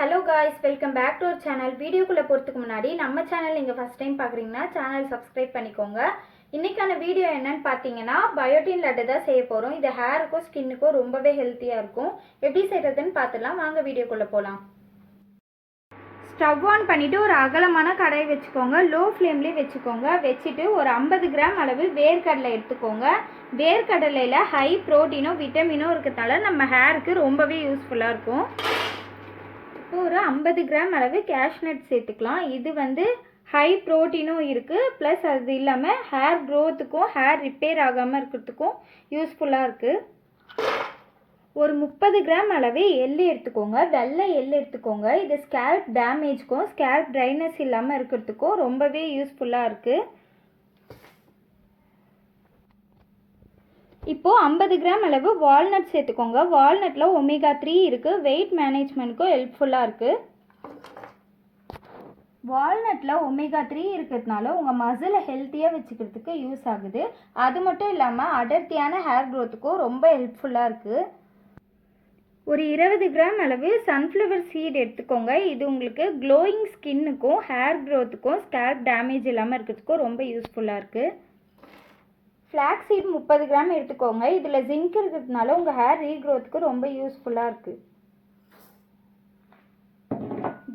Hello guys welcome back to our channel வீடியோக்குள்ளே போகிறதுக்கு முன்னாடி நம்ம சேனல் நீங்கள் ஃபஸ்ட் டைம் பார்க்குறீங்கன்னா சேனல் சப்ஸ்கிரைப் பண்ணிக்கோங்க. இன்றைக்கான வீடியோ என்னன்னு பார்த்தீங்கன்னா பயோட்டின் லட்டு தான் செய்ய போகிறோம் இது ஹேருக்கும் ஸ்கின்னுக்கும் ரொம்பவே ஹெல்த்தியாக இருக்கும். எப்படி செய்கிறதுன்னு பார்த்துடலாம் வாங்க வீடியோக்குள்ளே போகலாம் ஸ்டவ் ஆன் பண்ணிவிட்டு ஒரு அகலமான கடாய் வச்சுக்கோங்க. லோ ஃப்ளேம்லேயே வச்சுக்கோங்க. வச்சுட்டு ஒரு ஐம்பது கிராம் அளவு வேர்க்கடலை எடுத்துக்கோங்க. வேர்க்கடலையில் ஹை ப்ரோட்டீனும் விட்டமினும் இருக்கிறதுனால நம்ம ஹேருக்கு ரொம்பவே யூஸ்ஃபுல்லாக இருக்கும். இப்போ ஒரு ஐம்பது கிராம் அளவு கேஷ்நட் சேர்த்துக்கலாம். இது வந்து ஹை ப்ரோட்டீனும் இருக்குது ப்ளஸ் அது இல்லாமல் ஹேர் க்ரோத்துக்கும் ஹேர் ரிப்பேர் ஆகாமல் இருக்கிறதுக்கும் யூஸ்ஃபுல்லாக இருக்குது ஒரு முப்பது கிராம் அளவு எள்ளு எடுத்துக்கோங்க. வெள்ளை எள்ளு எடுத்துக்கோங்க. இது ஸ்கேல்ப் டேமேஜ்க்கும் ஸ்கேல்ப் ட்ரைனஸ் இல்லாமல் இருக்கிறதுக்கும் ரொம்பவே யூஸ்ஃபுல்லாக இருக்குது இப்போது ஐம்பது கிராம் அளவு வால்நட் சேர்த்துக்கோங்க. வால்நட்டில் ஒமேகா த்ரீ இருக்குது வெயிட் மேனேஜ்மெண்ட்க்கும் ஹெல்ப்ஃபுல்லாக இருக்குது வால்நட்டில் ஒமேகா த்ரீ இருக்கிறதுனால உங்கள் மசிலை ஹெல்த்தியாக வச்சுக்கிறதுக்கு யூஸ் ஆகுது. அது மட்டும் இல்லாமல் அடர்த்தியான ஹேர் க்ரோத்துக்கும் ரொம்ப ஹெல்ப்ஃபுல்லாக இருக்குது ஒரு இருபது கிராம் அளவு சன்ஃப்ளவர் சீட் எடுத்துக்கோங்க. இது உங்களுக்கு க்ளோயிங் ஸ்கின்னுக்கும் ஹேர் க்ரோத்துக்கும் ஸ்கேல்ப் டேமேஜ் இல்லாமல் இருக்கிறதுக்கும் ரொம்ப யூஸ்ஃபுல்லாக இருக்குது ஃப்ளாக் சீட் முப்பது கிராம் எடுத்துக்கோங்க. இதில் ஜிங்க் இருக்கிறதுனால உங்கள் ஹேர் ரீக்ரோத்துக்கு ரொம்ப யூஸ்ஃபுல்லாக இருக்குது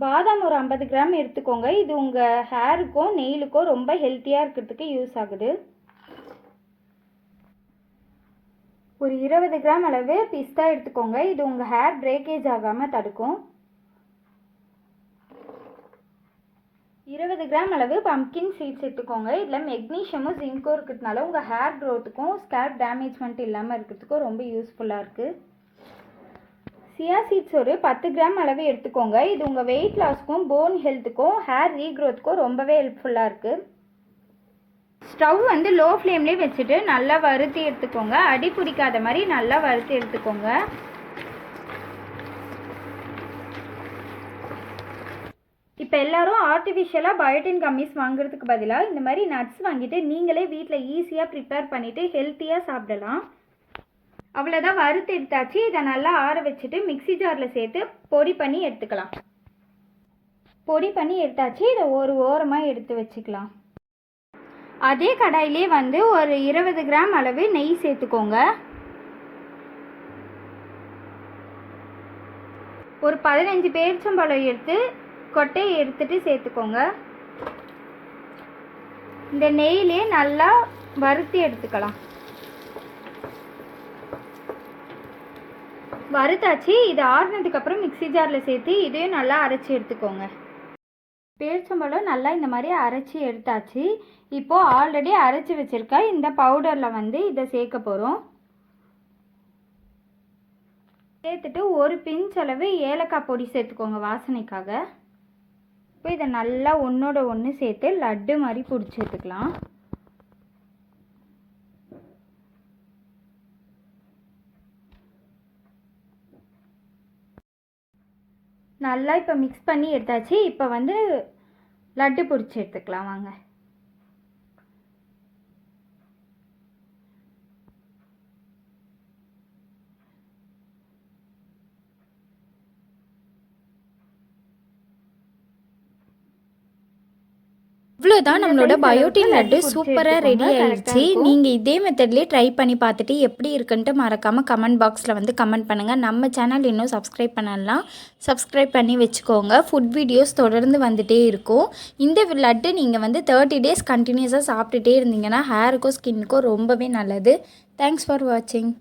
பாதாம் ஒரு ஐம்பது கிராம் எடுத்துக்கோங்க. இது உங்கள் ஹேருக்கும் நெயிலுக்கும் ரொம்ப ஹெல்த்தியாக இருக்கிறதுக்கு யூஸ் ஆகுது. ஒரு இருபது கிராம் அளவு பிஸ்தா எடுத்துக்கோங்க. இது உங்கள் ஹேர் பிரேக்கேஜ் ஆகாமல் தடுக்கும். இருபது கிராம் அளவு பம்கின் சீட்ஸ் எடுத்துக்கோங்க. இதில் மெக்னீஷியமும் ஜிங்க்கும் இருக்கிறதுனால உங்கள் ஹேர் க்ரோத்துக்கும் ஸ்கேல்ப் டேமேஜ்மெண்ட் இல்லாமல் இருக்கிறதுக்கும் ரொம்ப யூஸ்ஃபுல்லாக இருக்குது சியா சீட்ஸ் ஒரு பத்து கிராம் அளவு எடுத்துக்கோங்க. இது உங்கள் வெயிட் லாஸ்க்கும் போன் ஹெல்த்துக்கும் ஹேர் ரீக்ரோத்துக்கும் ரொம்பவே ஹெல்ப்ஃபுல்லாக இருக்குது ஸ்டவ் வந்து லோ ஃப்ளேம்லேயே வச்சுட்டு நல்லா வறுத்து எடுத்துக்கோங்க. அடி பிடிக்காத மாதிரி நல்லா வறுத்து எடுத்துக்கோங்க. இப்போ எல்லாரும் ஆர்டிஃபிஷியலாக பயோட்டின் கம்மிஸ் வாங்குறதுக்கு பதிலாக இந்த மாதிரி நட்ஸ் வாங்கிட்டு நீங்களே வீட்டில் ஈஸியாக ப்ரிப்பேர் பண்ணிவிட்டு ஹெல்த்தியாக சாப்பிடலாம். அவ்வளோதான் வறுத்து எடுத்தாச்சு. இதை நல்லா ஆற வச்சுட்டு மிக்ஸி ஜாரில் சேர்த்து பொடி பண்ணி எடுத்துக்கலாம். பொடி பண்ணி எடுத்தாச்சு. இதை ஒரு ஓரமாக எடுத்து வச்சுக்கலாம். அதே கடாயிலே வந்து ஒரு இருபது கிராம் அளவு நெய் சேர்த்துக்கோங்க. ஒரு பதினஞ்சு பேரிச்சம்பழம் எடுத்து கொட்டையை எடுத்துகிட்டு சேர்த்துக்கோங்க. இந்த நெய்லே நல்லா வறுத்து எடுத்துக்கலாம். வறுத்தாச்சு. இது ஆறுனதுக்கப்புறம் மிக்ஸி ஜாரில் சேர்த்து இதையும் நல்லா அரைச்சி எடுத்துக்கோங்க. பேரிச்சம்பழம் நல்லா இந்த மாதிரி அரைச்சி எடுத்தாச்சு. இப்போது ஆல்ரெடி அரைச்சி வச்சுருக்க இந்த பவுடரில் வந்து இதை சேர்க்க போகிறோம் சேர்த்துட்டு ஒரு பிஞ்ச் அளவு ஏலக்காய் பொடி சேர்த்துக்கோங்க வாசனைக்காக. இப்போ இதை நல்லா ஒன்றோட ஒன்று சேர்த்து லட்டு மாதிரி பிடிச்சி எடுத்துக்கலாம். நல்லா இப்போ மிக்ஸ் பண்ணி எடுத்தாச்சு. இப்போ வந்து லட்டு பிடிச்சி எடுத்துக்கலாம் வாங்க. இவ்வளோதான் நம்மளோட பயோட்டின் லட்டு சூப்பராக ரெடி ஆயிடுச்சு. நீங்கள் இதே மெத்தட்லேயே ட்ரை பண்ணி பார்த்துட்டு எப்படி இருக்குன்ட்டு மறக்காமல் கமெண்ட் பாக்ஸில் வந்து கமெண்ட் பண்ணுங்கள் நம்ம சேனல் இன்னும் சப்ஸ்கிரைப் பண்ணலாம் சப்ஸ்கிரைப் பண்ணி வச்சுக்கோங்க. ஃபுட் வீடியோஸ் தொடர்ந்து வந்துகிட்டே இருக்கும். இந்த லட்டு நீங்கள் வந்து தேர்ட்டி டேஸ் கண்டினியூஸாக சாப்பிட்டுட்டே இருந்தீங்கன்னா ஹேருக்கும் ஸ்கின்னுக்கும் ரொம்பவே நல்லது. தேங்க்ஸ் ஃபார் வாட்சிங்